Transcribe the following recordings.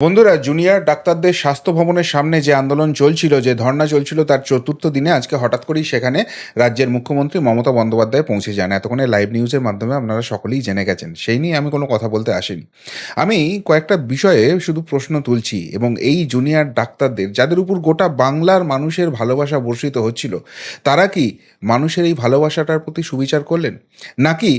বন্ধুরা জুনিয়র ডাক্তারদের স্বাস্থ্য ভবনের সামনে যে আন্দোলন চলছিল, যে ধর্না চলছিল তার চতুর্থ দিনে আজকে হঠাৎ করেই সেখানে রাজ্যের মুখ্যমন্ত্রী মমতা বন্দ্যোপাধ্যায় পৌঁছে যান। এতক্ষণে লাইভ নিউজের মাধ্যমে আপনারা সকলেই জেনে গেছেন। সেই নিয়ে আমি কোনো কথা বলতে আসিনি। আমি কয়েকটা বিষয়ে শুধু প্রশ্ন তুলছি এবং এই জুনিয়র ডাক্তারদের, যাদের উপর গোটা বাংলার মানুষের ভালোবাসা বর্ষিত হচ্ছিল, তারা কি মানুষের এই ভালোবাসাটার প্রতি সুবিচার করলেন? নাকি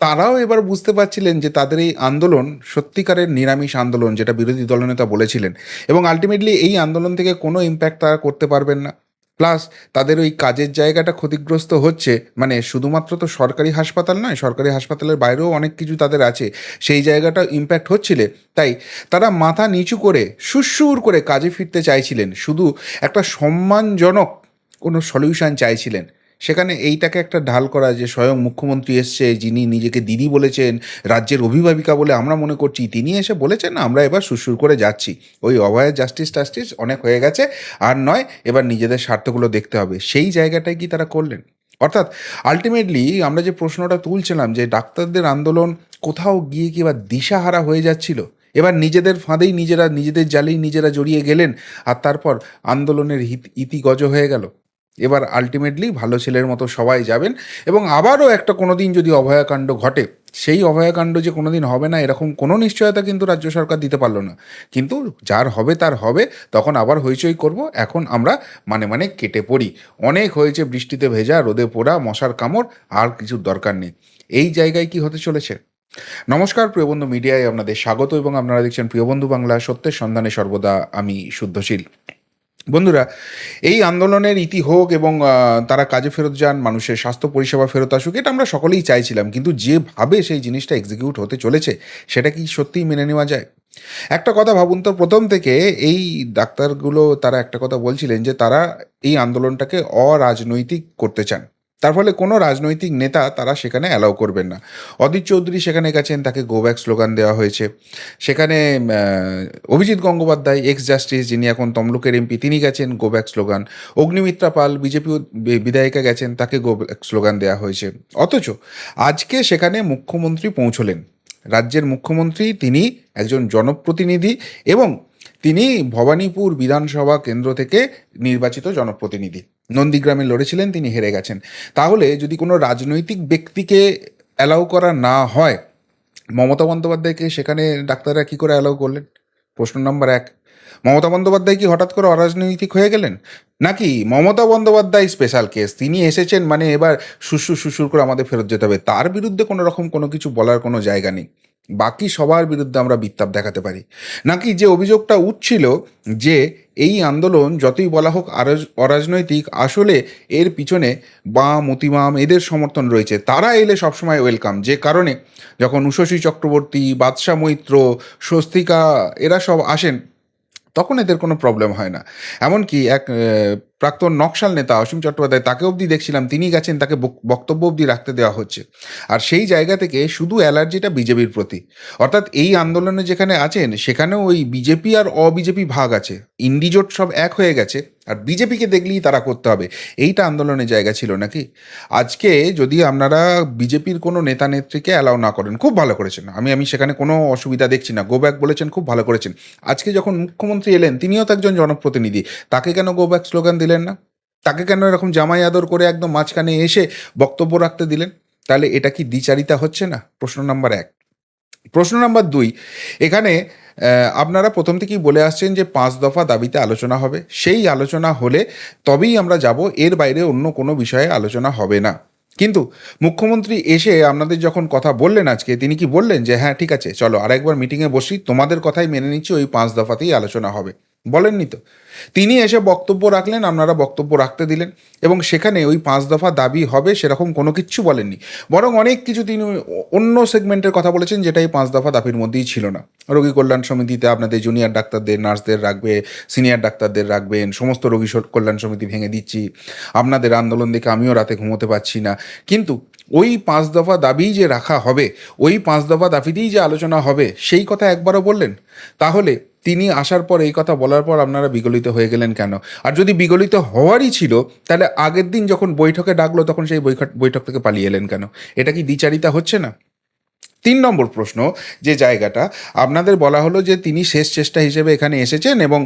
তারাও এবার বুঝতে পারছিলেন যে তাদের এই আন্দোলন সত্যিকারের নিরামিষ আন্দোলন, যেটা বিরোধী দলনেতা বলেছিলেন। এবং আলটিমেটলি এই আন্দোলন থেকে কোনো ইম্প্যাক্ট তারা করতে পারবেন না। প্লাস তাদের ওই কাজের জায়গাটা ক্ষতিগ্রস্ত হচ্ছে। মানে শুধুমাত্র তো সরকারি হাসপাতাল নয়, সরকারি হাসপাতালের বাইরেও অনেক কিছু তাদের আছে। সেই জায়গাটা ইম্প্যাক্ট হচ্ছিলে। তাই তারা মাথা নিচু করে সুসুর করে কাজে ফিরতে চাইছিলেন। শুধু একটা সম্মানজনক কোনো সলিউশন চাইছিলেন। সেখানে এইটাকে একটা ঢাল করা যে স্বয়ং মুখ্যমন্ত্রী এসছে, যিনি নিজেকে দিদি বলেছেন, রাজ্যের অভিভাবিকা বলে আমরা মনে করছি, তিনি এসে বলেছেন, আমরা এবার সুসুর করে যাচ্ছি। ওই অভয়ের জাস্টিস টাস্টিস অনেক হয়ে গেছে, আর নয়, এবার নিজেদের স্বার্থগুলো দেখতে হবে। সেই জায়গাটাই কি তারা করলেন? অর্থাৎ আলটিমেটলি আমরা যে প্রশ্নটা তুলছিলাম যে ডাক্তারদের আন্দোলন কোথাও গিয়ে কি এবার দিশাহারা হয়ে যাচ্ছিল? এবার নিজেদের ফাঁদেই নিজেরা, নিজেদের জালেই নিজেরা জড়িয়ে গেলেন, আর তারপর আন্দোলনের হিত- ইতি গজ হয়ে গেল। এবার আলটিমেটলি ভালো ছেলের মতো সবাই যাবেন। এবং আবারও একটা কোনো দিন যদি অভয়াকাণ্ড ঘটে, সেই অভয়াকাণ্ড যে কোনো দিন হবে না, এরকম কোনো নিশ্চয়তা কিন্তু রাজ্য সরকার দিতে পারল না। কিন্তু যার হবে তার হবে, তখন আবার হইচই করব। এখন আমরা মানে মানে কেটে পড়ি। অনেক হয়েছে বৃষ্টিতে ভেজা, রোদে পোড়া, মশার কামড়, আর কিছুর দরকার নেই। এই জায়গায় কি হতে চলেছে? নমস্কার প্রিয়বন্ধু মিডিয়ায় আপনাদের স্বাগত। এবং আপনারা দেখছেন প্রিয়বন্ধু বাংলা সত্যের সন্ধানে সর্বদা আমি শুদ্ধশীল। বন্ধুরা, এই আন্দোলনের ইতি হোক এবং তারা কাজে ফেরত যান, মানুষের স্বাস্থ্য পরিষেবা ফেরত আসুক, এটা আমরা সকলেই চাইছিলাম। কিন্তু যেভাবে সেই জিনিসটা এক্সিকিউট হতে চলেছে, সেটা কি সত্যিই মেনে নেওয়া যায়? একটা কথা ভাবুন তো, প্রথম থেকে এই ডাক্তারগুলো তারা একটা কথা বলছিলেন যে তারা এই আন্দোলনটাকে অরাজনৈতিক করতে চান। তার ফলে কোনো রাজনৈতিক নেতা তারা সেখানে অ্যালাউ করবেন না। অদিত চৌধুরী সেখানে গেছেন, তাকে গো ব্যাক স্লোগান দেওয়া হয়েছে। সেখানে অভিজিৎ গঙ্গোপাধ্যায় এক্স জাস্টিস যিনি এখন তমলুকের এমপি তিনি গেছেন go back slogan Agnimitra Paul, BJP বিধায়িকা গেছেন, তাকে গো ব্যাক স্লোগান দেওয়া হয়েছে। অথচ আজকে সেখানে মুখ্যমন্ত্রী পৌঁছলেন। রাজ্যের মুখ্যমন্ত্রী, তিনি একজন জনপ্রতিনিধি এবং তিনি ভবানীপুর বিধানসভা কেন্দ্র থেকে নির্বাচিত জনপ্রতিনিধি। নন্দীগ্রামে লড়েছিলেন, তিনি হেরে গেছেন। তাহলে যদি কোনো রাজনৈতিক ব্যক্তিকে অ্যালাউ করা না হয়, মমতা বন্দ্যোপাধ্যায়কে সেখানে ডাক্তাররা কি করে অ্যালাউ করলেন? প্রশ্ন নম্বর এক। মমতা বন্দ্যোপাধ্যায় কি হঠাৎ করে অরাজনৈতিক হয়ে গেলেন? নাকি মমতা বন্দ্যোপাধ্যায় স্পেশাল কেস তিনি এসেছেন মানে এবার সুসুর সুসুর করে আমাদের ফেরত যেতে হবে। তার বিরুদ্ধে কোনো রকম কোনো কিছু বলার কোনো জায়গা নেই। বাকি সবার বিরুদ্ধে আমরা বিত্তাপ দেখাতে পারি। নাকি যে অভিযোগটা উঠছিল যে এই আন্দোলন যতই বলা হোক অরাজনৈতিক, আসলে এর পিছনে বাম অতিমাম এদের সমর্থন রয়েছে। তারা এলে সবসময় ওয়েলকাম। যে কারণে যখন উষসী চক্রবর্তী, বাদশাহ মৈত্র, স্বস্তিকা এরা সব আসেন, তখন এদের কোনো প্রবলেম হয় না। এমনকি এক প্রাক্তন নকশাল নেতা অসীম চট্টোপাধ্যায়, তাকে অবধি দেখছিলাম তিনি গেছেন তাকে বক- বক্তব্য অবধি রাখতে দেওয়া হচ্ছে। আর সেই জায়গা থেকে শুধু অ্যালার্জিটা বিজেপির প্রতি। অর্থাৎ এই আন্দোলনে যেখানে আছেন, সেখানেও ওই বিজেপি আর অবিজেপি ভাগ আছে। ইন্ডিজোট সব এক হয়ে গেছে, আর বিজেপিকে দেখলেই তারা করতে হবে। এইটা আন্দোলনের জায়গা ছিল নাকি? আজকে যদি আপনারা বিজেপির কোনো নেতা নেত্রীকে অ্যালাউ না করেন, খুব ভালো করেছেন। আমি আমি সেখানে কোনো অসুবিধা দেখছি না। গো ব্যাক বলেছেন, খুব ভালো করেছেন। আজকে যখন মুখ্যমন্ত্রী এলেন, তিনিও তো একজন জনপ্রতিনিধি। তাকে কেন গো ব্যাক স্লোগান না। তাকে কেন এরকম জামাই আদর করে একদম মাঝখানে এসে বক্তব্য রাখতে দিলেন? তাহলে এটা কি দ্বিচারিতা হচ্ছে না? প্রশ্ন নাম্বার এক। প্রশ্ন নাম্বার দুই, এখানে আপনারা প্রথম থেকেই বলে আসছেন যে পাঁচ দফা দাবিতে আলোচনা হবে। সেই আলোচনা হলে তবেই আমরা যাব, এর বাইরে অন্য কোনো বিষয়ে আলোচনা হবে না। কিন্তু মুখ্যমন্ত্রী এসে আপনাদের যখন কথা বললেন আজকে, তিনি কি বললেন যে হ্যাঁ ঠিক আছে, চলো আরেকবার মিটিংয়ে বসি, তোমাদের কথাই মেনে নিচ্ছি, ওই পাঁচ দফাতেই আলোচনা হবে। বলেননি তো। তিনি এসে বক্তব্য রাখলেন, আপনারা বক্তব্য রাখতে দিলেন এবং সেখানে ওই পাঁচ দফা দাবি হবে সেরকম কোনো কিচ্ছু বলেননি। বরং অনেক কিছু তিনি অন্য সেগমেন্টের কথা বলেছেন যেটা এই পাঁচ দফা দাবির মধ্যেই ছিল না। রোগী কল্যাণ সমিতিতে আপনাদের জুনিয়র ডাক্তারদের, নার্সদের রাখবে সিনিয়র ডাক্তারদের রাখবেন, সমস্ত রোগী কল্যাণ সমিতি ভেঙে দিচ্ছি। আপনাদের আন্দোলন দেখে আমিও রাতে ঘুমোতে পারছি না। কিন্তু ওই পাঁচ দফা দাবি যে রাখা হবে, ওই পাঁচ দফা দাবিতেই যে আলোচনা হবে, সেই কথা একবারও বললেন? তাহলে তিনি আসার পর এই কথা বলার পর আপনারা বিগলিত হয়ে গেলেন কেন? আর যদি বিগলিত হওয়ারই ছিল, তাহলে আগের দিন যখন বৈঠকে ডাকলো, তখন সেই বৈঠক থেকে পালিয়ে এলেন কেন? এটা কি দ্বিচারিতা হচ্ছে না? তিন নম্বর প্রশ্ন, যে জায়গাটা, আপনাদের বলা হলো যে তিনি শেষ চেষ্টা হিসেবে এখানে এসেছেন এবং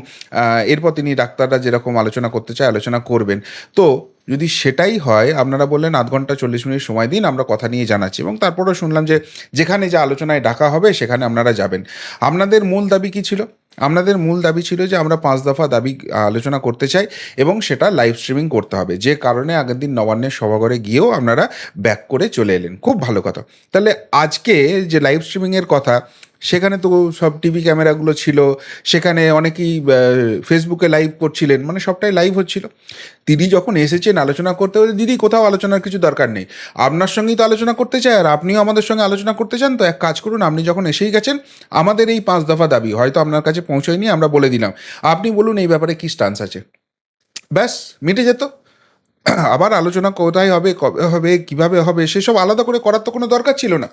এরপর তিনি ডাক্তাররা যেরকম আলোচনা করতে চায়, আলোচনা করবেন। তো যদি সেটাই হয়, আপনারা বললেন আধ ঘণ্টা চল্লিশ মিনিট সময় দিন, আমরা কথা নিয়ে জানাচ্ছি এবং তারপরেও শুনলাম যে যেখানে যে আলোচনায় ডাকা হবে সেখানে আপনারা যাবেন। আপনাদের মূল দাবি কী ছিল? আপনাদের মূল দাবি ছিল যে আমরা পাঁচ দফা দাবি আলোচনা করতে চাই এবং সেটা লাইভ স্ট্রিমিং করতে হবে। যে কারণে আগের দিন নবান্নের সভাঘরে গিয়েও আপনারা ব্যাক করে চলে এলেন। খুব ভালো কথা। তাহলে আজকে যে লাইভ স্ট্রিমিংয়ের কথা সেখানে তো সব টিভি ক্যামেরাগুলো ছিল, সেখানে অনেকেই ফেসবুকে লাইভ করছিলেন মানে সবটাই লাইভ হচ্ছিল। তিনি যখন এসেছেন আলোচনা করতে বলে দিদি, কোথাও আলোচনার কিছু দরকার নেই। আপনার সঙ্গেই তো আলোচনা করতে চায়, আর আপনিও আমাদের সঙ্গে আলোচনা করতে চান, তো এক কাজ করুন, আপনি যখন এসেই গেছেন, আমাদের এই পাঁচ দফা দাবি, হয়তো আপনার কাছে পৌঁছয়নি, আমরা বলে দিলাম। আপনি বলুন, এই ব্যাপারে কি স্টান্স আছে? ব্যাস, মিটে যেত। আবার আলোচনা কোথায় হবে, কবে হবে, কীভাবে হবে, সেসব আলাদা করে করার তো কোনো দরকার ছিল না।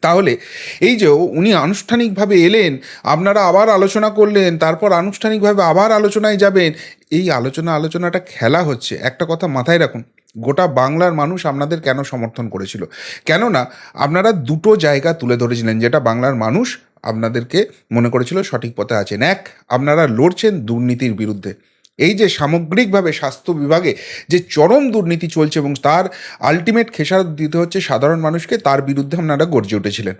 তাহলে এই যে উনি আনুষ্ঠানিকভাবে এলেন, আপনারা আবার আলোচনা করলেন, তারপর আনুষ্ঠানিকভাবে আবার আলোচনায় যাবেন, এই আলোচনা আলোচনাটা খেলা হচ্ছে। একটা কথা মাথায় রাখুন, গোটা বাংলার মানুষ আপনাদের কেন সমর্থন করেছিল? কেননা আপনারা দুটো জায়গা তুলে ধরেছিলেন, যেটা বাংলার মানুষ আপনাদেরকে মনে করেছিল সঠিক পথে আছেন। এক, আপনারা লড়ছেন দুর্নীতির বিরুদ্ধে। এই যে সামগ্রিকভাবে স্বাস্থ্য বিভাগে যে চরম দুর্নীতি চলছে এবং তার আলটিমেট খেসারত দিতে হচ্ছে সাধারণ মানুষকে, তার বিরুদ্ধে আপনারা গর্জে উঠেছিলেন।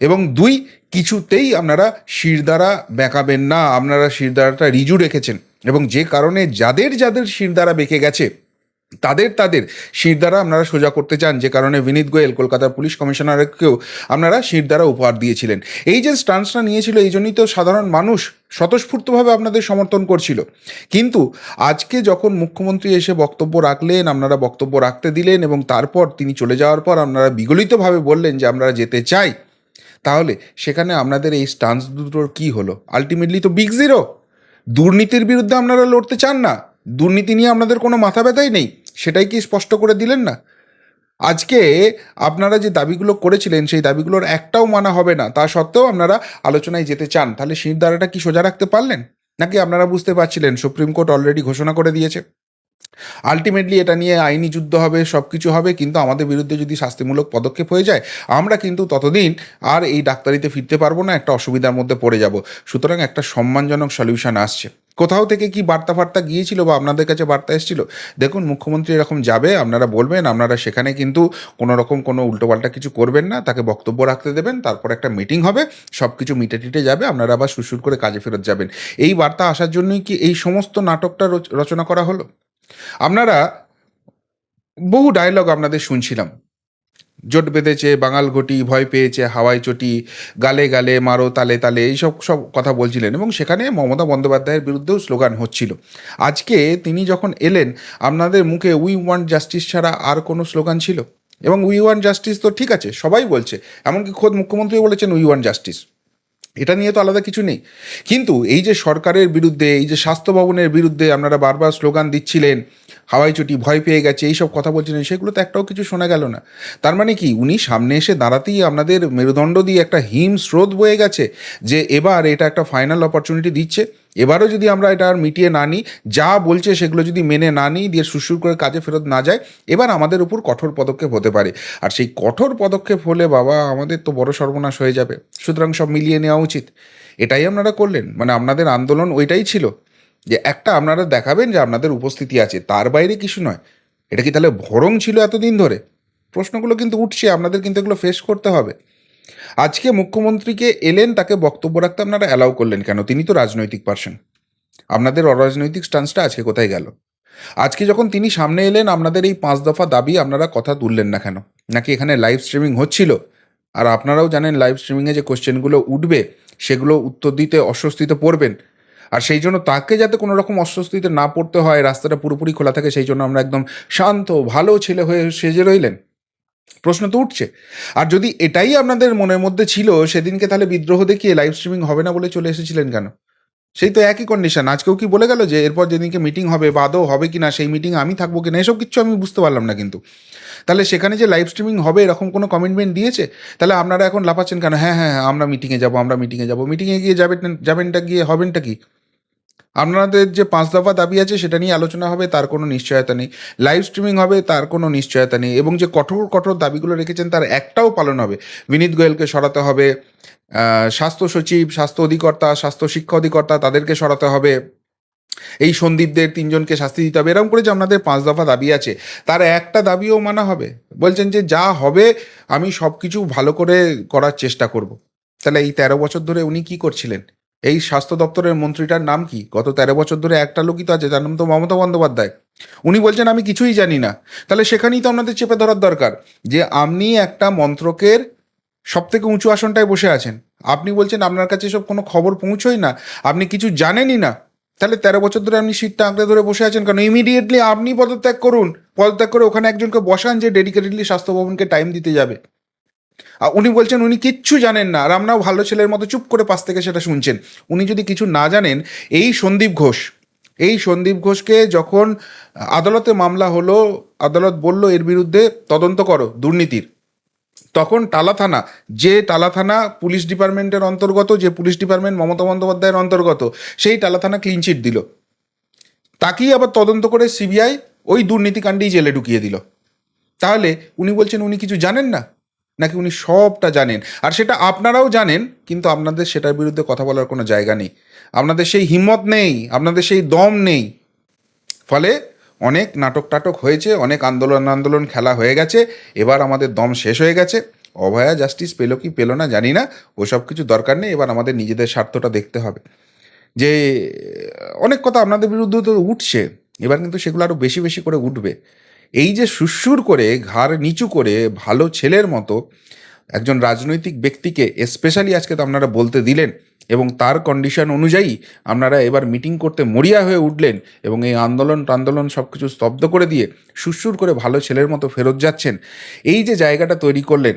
এবং দুই, কিছুতেই আপনারা শিরদারা বেঁকাবেন না, আপনারা শিরদারাটা রিজু রেখেছেন। এবং যে কারণে যাদের যাদের শিরদারা বেঁকে গেছে তাদের তাদের শিরদাঁড়া আপনারা সোজা করতে চান, যে কারণে বিনীত গোয়েল, কলকাতার পুলিশ কমিশনারকেও আপনারা শিরদাঁড়া উপহার দিয়েছিলেন। এই যে স্টান্সটা নিয়েছিল, এই জন্যই তো সাধারণ মানুষ স্বতঃস্ফূর্তভাবে আপনাদের সমর্থন করছিল। কিন্তু আজকে যখন মুখ্যমন্ত্রী এসে বক্তব্য রাখলেন, আপনারা বক্তব্য রাখতে দিলেন এবং তারপর তিনি চলে যাওয়ার পর আপনারা বিগলিতভাবে বললেন যে আমরা যেতে চাই, তাহলে সেখানে আপনাদের এই স্টান্স দুটোর কী হলো? আলটিমেটলি তো বিগ জিরো। দুর্নীতির বিরুদ্ধে আপনারা লড়তে চান না। দুর্নীতি নিয়ে আপনাদের কোনো মাথা ব্যথাই নেই। সেটাই কি স্পষ্ট করে দিলেন না? আজকে আপনারা যে দাবিগুলো করেছিলেন, সেই দাবিগুলোর একটাও মানা হবে না। তা সত্ত্বেও আপনারা আলোচনায় যেতে চান। তাহলে শিরদাঁড়াটা কি সোজা রাখতে পারলেন? নাকি আপনারা বুঝতে পারছিলেন, সুপ্রিম কোর্ট অলরেডি ঘোষণা করে দিয়েছে? আলটিমেটলি এটা নিয়ে আইনি যুদ্ধ হবে সব কিছু হবে, কিন্তু আমাদের বিরুদ্ধে যদি শাস্তিমূলক পদক্ষেপ হয়ে যায়, আমরা কিন্তু ততদিন আর এই ডাক্তারিতে ফিরতে পারব না, একটা অসুবিধার মধ্যে পড়ে যাব। সুতরাং একটা সম্মানজনক সলিউশন আসছে। কোথাও থেকে কি বার্তা ফার্তা গিয়েছিল বা আপনাদের কাছে বার্তা এসেছিল? দেখুন, মুখ্যমন্ত্রী এরকম যাবে, আপনারা বলবেন, আপনারা সেখানে কিন্তু কোনো রকম কোনো উল্টোপাল্টা কিছু করবেন না, তাকে বক্তব্য রাখতে দেবেন, তারপর একটা মিটিং হবে সব কিছু মিটে টিটে যাবে, আপনারা আবার সুরসুর করে কাজে ফেরত যাবেন। এই বার্তা আসার জন্যই কি এই সমস্ত নাটকটা রচ- রচনা করা হলো? আপনারা বহু ডায়লগ আপনাদের শুনছিলাম। জোট বেঁধেছে, বাঙাল ঘটি, ভয় পেয়েছে হাওয়াই চটি, গালে গালে মারো, তালে তালে, এইসব সব কথা বলছিলেন এবং সেখানে মমতা বন্দ্যোপাধ্যায়ের বিরুদ্ধেও স্লোগান হচ্ছিল। আজকে তিনি যখন এলেন, আপনাদের মুখে উই ওয়ান্ট জাস্টিস ছাড়া আর কোনো স্লোগান ছিল? এবং উই ওয়ান জাস্টিস তো ঠিক আছে, সবাই বলছে, এমনকি খোদ মুখ্যমন্ত্রী বলেছেন উই ওয়ান জাস্টিস। এটা নিয়ে তো আলাদা কিছু নেই। কিন্তু এই যে সরকারের বিরুদ্ধে, এই যে স্বাস্থ্য ভবনের বিরুদ্ধে আপনারা বারবার স্লোগান দিচ্ছিলেন, হাওয়াই চুটি ভয় পেয়ে গেছে, এইসব কথা বলছিলেন, সেগুলো তো একটাও কিছু শোনা গেল না। তার মানে কি, উনি সামনে এসে দাঁড়াতেই আপনাদের মেরুদণ্ড দিয়ে একটা হিম স্রোত বয়ে গেছে যে এবার এটা একটা ফাইনাল অপরচুনিটি দিচ্ছে। এবারও যদি আমরা এটা আর মিটিয়ে না নিই, যা বলছে সেগুলো যদি মেনে না নিই, দিয়ে সুরসুর করে কাজে ফেরত না যায়, এবার আমাদের উপর কঠোর পদক্ষেপ হতে পারে। আর সেই কঠোর পদক্ষেপ হলে বাবা, আমাদের তো বড় সর্বনাশ হয়ে যাবে। সুতরাং সব মিলিয়ে নেওয়া উচিত। এটাই আপনারা করলেন। মানে আপনাদের আন্দোলন ওইটাই ছিল। যে একটা আপনারা দেখাবেন যে আপনাদের উপস্থিতি আছে, তার বাইরে কিছু নয়। এটা কি তাহলে ভরং ছিল এতদিন ধরে? প্রশ্নগুলো কিন্তু উঠছে, আপনাদের কিন্তু এগুলো ফেস করতে হবে। আজকে মুখ্যমন্ত্রীকে এলেন, তাকে বক্তব্য রাখতে আপনারা অ্যালাউ করলেন কেন? তিনি তো রাজনৈতিক পার্সন আপনাদের অরাজনৈতিক স্টান্সটা আজকে কোথায় গেল? আজকে যখন তিনি সামনে এলেন, আপনাদের এই পাঁচ দফা দাবি আপনারা কথা তুললেন না কেন? নাকি এখানে লাইভ স্ট্রিমিং হচ্ছিল? আর আপনারাও জানেন লাইভ স্ট্রিমিংয়ে যে কোশ্চেনগুলো উঠবে, সেগুলো উত্তর দিতে অস্বস্তিতে পড়বেন। আর সেই জন্য তাকে যাতে কোনো রকম অস্বস্তিতে না পড়তে হয়, রাস্তাটা পুরোপুরি খোলা থাকে, সেই জন্য আমরা একদম শান্ত, ভালো ছেলে হয়ে সেজে রইলেন। প্রশ্ন তো উঠছে। আর যদি এটাই আপনাদের মনের মধ্যে ছিল সেদিনকে তাহলে বিদ্রোহ দেখিয়ে লাইভ স্ট্রিমিং হবে না বলে চলে এসেছিলেন কেন? সেই তো একই কন্ডিশন আজকেও কি বলে গেল যে এরপর যেদিনকে মিটিং হবে বা আদৌ হবে কি না সেই মিটিং আমি থাকব কি না এসব কিছু আমি বুঝতে পারলাম না কিন্তু। তাহলে সেখানে যে লাইভ স্ট্রিমিং হবে এরকম কোনো কমিটমেন্ট দিয়েছে? তাহলে আপনারা এখন লাফাচ্ছেন কেন? হ্যাঁ হ্যাঁ হ্যাঁ, আমরা মিটিংয়ে যাব আমরা মিটিংয়ে যাব। মিটিংয়ে গিয়ে যাবেন যাবেনটা গিয়ে হবেনটা কি? আপনাদের যে পাঁচ দফা দাবি আছে সেটা নিয়ে আলোচনা হবে, তার কোনো নিশ্চয়তা নেই। লাইভ স্ট্রিমিং হবে, তার কোনো নিশ্চয়তা নেই। এবং যে কঠোর কঠোর দাবিগুলো রেখেছেন, তার একটাও পালন হবে। বিনীত গোয়েলকে সরাতে হবে স্বাস্থ্য সচিব, স্বাস্থ্য অধিকর্তা, স্বাস্থ্য শিক্ষা অধিকর্তা, তাদেরকে সরাতে হবে। এই সন্দীপদের তিনজনকে শাস্তি দিতে হবে। এরকম করে যে আপনাদের পাঁচ দফা দাবি আছে, তার একটা দাবিও মানা হবে। বলছেন যে যা হবে, আমি সব কিছু ভালো করে করার চেষ্টা করব। তাহলে এই তেরো বছর ধরে উনি কি করছিলেন? এই স্বাস্থ্য দপ্তরের মন্ত্রীটার নাম কি? গত তেরো বছর ধরে একটা লোকই তো আছে, তার নাম তো মমতা বন্দ্যোপাধ্যায়। উনি বলছেন, আমি কিছুই জানি না। তাহলে সেখানেই তো আপনাদের চেপে ধরার দরকার যে আপনি একটা মন্ত্রকের সব থেকে উঁচু আসনটায় বসে আছেন। আপনি বলছেন, আপনার কাছে সব কোনো খবর পৌঁছোই না। আপনি কিছু জানেনই না। তাহলে তেরো বছর ধরে আপনি সিটটা আঁকড়ে ধরে বসে আছেন কেন? ইমিডিয়েটলি আপনি পদত্যাগ করুন। পদত্যাগ করে ওখানে একজনকে বসান যে ডেডিকেটেডলি স্বাস্থ্য ভবনকে টাইম দিতে যাবে। উনি বলছেন, উনি কিচ্ছু জানেন না। আর আপনাও ভালো ছেলের মতো চুপ করে পাশ থেকে সেটা শুনছেন। উনি যদি কিছু না জানেন, এই সন্দীপ ঘোষ, এই সন্দীপ ঘোষকে যখন আদালতে মামলা হলো, আদালত বলল, এর বিরুদ্ধে তদন্ত করো, দুর্নীতির। তখন টালা থানা, যে টালা থানা পুলিশ ডিপার্টমেন্টের অন্তর্গত, যে পুলিশ ডিপার্টমেন্ট মমতা বন্দ্যোপাধ্যায়ের অন্তর্গত, সেই টালা থানা ক্লিন চিট দিল। তাকেই আবার তদন্ত করে সিবিআই ওই দুর্নীতিকাণ্ডেই জেলে ঢুকিয়ে দিল। তাহলে উনি বলছেন, উনি কিছু জানেন না? নাকি উনি সবটা জানেন? আর সেটা আপনারাও জানেন, কিন্তু আপনাদের সেটার বিরুদ্ধে কথা বলার কোনো জায়গা নেই। আপনাদের সেই হিম্মত নেই, আপনাদের সেই দম নেই। ফলে অনেক নাটক টাটক হয়েছে, অনেক আন্দোলন আন্দোলন খেলা হয়ে গেছে, এবার আমাদের দম শেষ হয়ে গেছে। অভয়া জাস্টিস পেল কি পেল না জানি না, ওসব কিছু দরকার নেই, এবার আমাদের নিজেদের স্বার্থটা দেখতে হবে। যে, অনেক কথা আপনাদের বিরুদ্ধে তো উঠছে, এবার কিন্তু সেগুলো আরও বেশি বেশি করে উঠবে। এই যে সুরসুর করে ঘাড় নিচু করে ভালো ছেলের মতো একজন রাজনৈতিক ব্যক্তিকে স্পেশালি আজকে তো আপনারা বলতে দিলেন এবং তার কন্ডিশন অনুযায়ী আপনারা এবার মিটিং করতে মরিয়া হয়ে উঠলেন এবং এই আন্দোলন টান্দোলন সব কিছু স্তব্ধ করে দিয়ে সুরসুর করে ভালো ছেলের মতো ফেরত যাচ্ছেন। এই যে জায়গাটা তৈরি করলেন,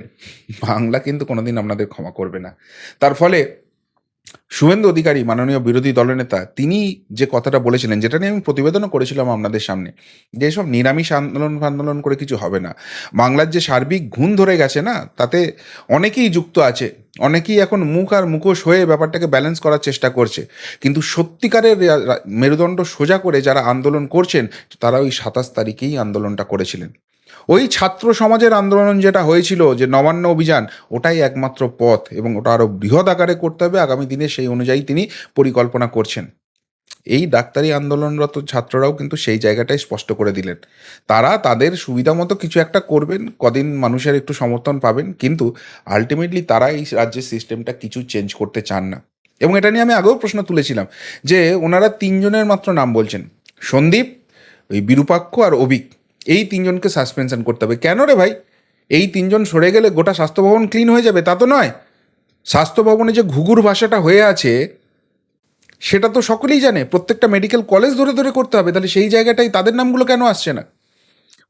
বাংলা কিন্তু কোনোদিন আপনাদের ক্ষমা করবে না। তার ফলে শুভেন্দু অধিকারী, মাননীয় বিরোধী দলনেতা তিনি যে কথাটা বলেছিলেন, যেটা নিয়ে আমি প্রতিবেদনও করেছিলাম আপনাদের সামনে, যে সব নিরামিষ আন্দোলন ফান্দোলন করে কিছু হবে না। বাংলার যে সার্বিক ঘুণ ধরে গেছে না, তাতে অনেকেই যুক্ত আছে, অনেকেই এখন মুখ আর মুখোশ হয়ে ব্যাপারটাকে ব্যালেন্স করার চেষ্টা করছে। কিন্তু সত্যিকারের মেরুদণ্ড সোজা করে যারা আন্দোলন করছেন, তারা ওই সাতাশ তারিখেই আন্দোলনটা করেছিলেন। ওই ছাত্র সমাজের আন্দোলন যেটা হয়েছিল, যে নবান্ন অভিযান, ওটাই একমাত্র পথ এবং ওটা আরও বৃহৎ আকারে করতে হবে। আগামী দিনে সেই অনুযায়ী তিনি পরিকল্পনা করছেন। এই ডাক্তারি আন্দোলনরত ছাত্ররাও কিন্তু সেই জায়গাটাই স্পষ্ট করে দিলেন। তারা তাদের সুবিধা মতো কিছু একটা করবেন, কদিন মানুষের একটু সমর্থন পাবেন, কিন্তু আলটিমেটলি তারা এই রাজ্যের সিস্টেমটা কিছু চেঞ্জ করতে চান না। এবং এটা নিয়ে আমি আগেও প্রশ্ন তুলেছিলাম, যে ওনারা তিনজনের মাত্র নাম বলছেন, সন্দীপ, ওই বিরূপাক্ষ আর অভিক। এই তিনজনকে সাসপেনশন করতে হবে। কেন রে ভাই? এই তিনজন সরে গেলে গোটা স্বাস্থ্য ভবন ক্লিন হয়ে যাবে, তা তো নয়। স্বাস্থ্য ভবনে যে ঘুঘুর ভাষাটা হয়ে আছে, সেটা তো সকলেই জানে। প্রত্যেকটা মেডিকেল কলেজ ধরে ধরে করতে হবে, তাহলে সেই জায়গাটাই তাদের নামগুলো কেন আসছে না?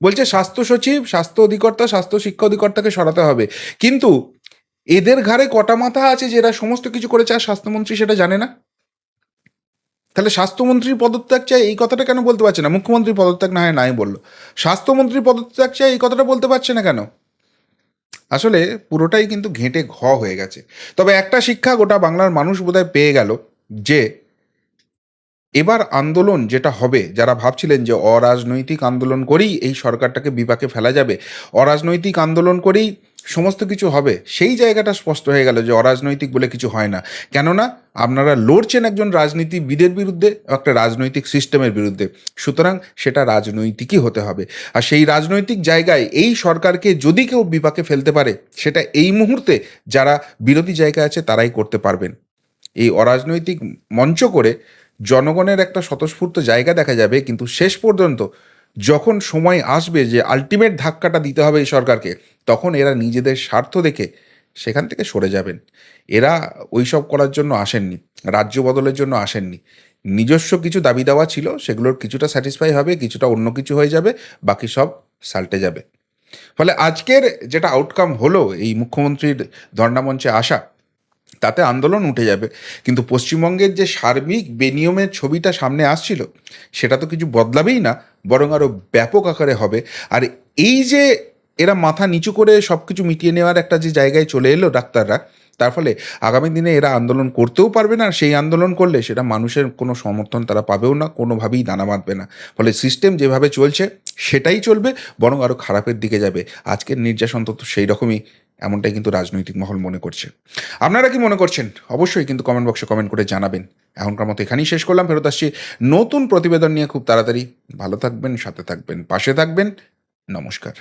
বলছে, স্বাস্থ্য সচিব, স্বাস্থ্য অধিকর্তা, স্বাস্থ্য শিক্ষা অধিকর্তাকে সরাতে হবে। কিন্তু এদের ঘাড়ে কটা মাথা আছে যে এরা সমস্ত কিছু করেছে আর স্বাস্থ্যমন্ত্রী সেটা জানে না? তাহলে স্বাস্থ্যমন্ত্রীর পদত্যাগ চাই, এই কথাটা কেন বলতে পারছে না? মুখ্যমন্ত্রীর পদত্যাগ না হয় নাই বলল। স্বাস্থ্যমন্ত্রীর পদত্যাগ চাই, এই কথাটা বলতে পারছে না কেন? আসলে পুরোটাই কিন্তু ঘেঁটে ঘ হয়ে গেছে। তবে একটা শিক্ষা গোটা বাংলার মানুষ বোধহয় পেয়ে গেল, যে এবার আন্দোলন যেটা হবে, যারা ভাবছিলেন যে অরাজনৈতিক আন্দোলন করেই এই সরকারটাকে বিপাকে ফেলা যাবে, অরাজনৈতিক আন্দোলন করেই সমস্ত কিছু হবে। সেই জায়গাটা স্পষ্ট হয়ে গেল যে অরাজনৈতিক বলে কিছু হয় না। কেননা আপনারা লড়ছেন একজন রাজনীতিবিদের বিরুদ্ধে, একটা রাজনৈতিক সিস্টেমের বিরুদ্ধে। সুতরাং সেটা রাজনৈতিকই হতে হবে। আর সেই রাজনৈতিক জায়গায় এই সরকারকে যদি কেউ বিপাকে ফেলতে পারে, সেটা এই মুহূর্তে যারা বিরোধী জায়গায় আছে তারাই করতে পারবেন। এই অরাজনৈতিক মঞ্চ করে জনগণের একটা স্বতঃস্ফূর্ত জায়গা দেখা যাবে, কিন্তু শেষ পর্যন্ত যখন সময় আসবে যে আলটিমেট ধাক্কাটা দিতে হবে এই সরকারকে, তখন এরা নিজেদের স্বার্থ দেখে সেখান থেকে সরে যাবেন। এরা ওইসব করার জন্য আসেননি, রাজ্য বদলের জন্য আসেননি। নিজস্ব কিছু দাবি দাওয়া ছিল, সেগুলোর কিছুটা স্যাটিসফাই হবে, কিছুটা অন্য কিছু হয়ে যাবে, বাকি সব সাল্টে যাবে। ফলে আজকের যেটা আউটকাম হলো এই মুখ্যমন্ত্রীর ধর্ণামঞ্চে আসা তাতে আন্দোলন উঠে যাবে। কিন্তু পশ্চিমবঙ্গের যে সার্বিক বেনিয়মের ছবিটা সামনে আসছিল, সেটা তো কিছু বদলাবেই না, বরং আরও ব্যাপক আকারে হবে। আর এই যে এরা মাথা নিচু করে সব কিছু মিটিয়ে নেওয়ার একটা যে জায়গায় চলে এলো ডাক্তাররা, তার ফলে আগামী দিনে এরা আন্দোলন করতেও পারবে না, আর সেই আন্দোলন করলে সেটা মানুষের কোনো সমর্থন তারা পাবেও না, কোনোভাবেই দানা বাঁধবে না। ফলে সিস্টেম যেভাবে চলছে, সেটাই চলবে, বরং আরও খারাপের দিকে যাবে। আজকের নির্যাসন তো সেই রকমই। এমনটাই কিন্তু রাজনৈতিক মহল মনে করছে। আপনারা কি মনে করছেন? অবশ্যই কিন্তু কমেন্ট বক্সে কমেন্ট করে জানাবেন। এখনকার মতো এখানেই শেষ করলাম। ফেরত আসছি নতুন প্রতিবেদন নিয়ে খুব তাড়াতাড়ি। ভালো থাকবেন, সাথে থাকবেন, পাশে থাকবেন। নমস্কার।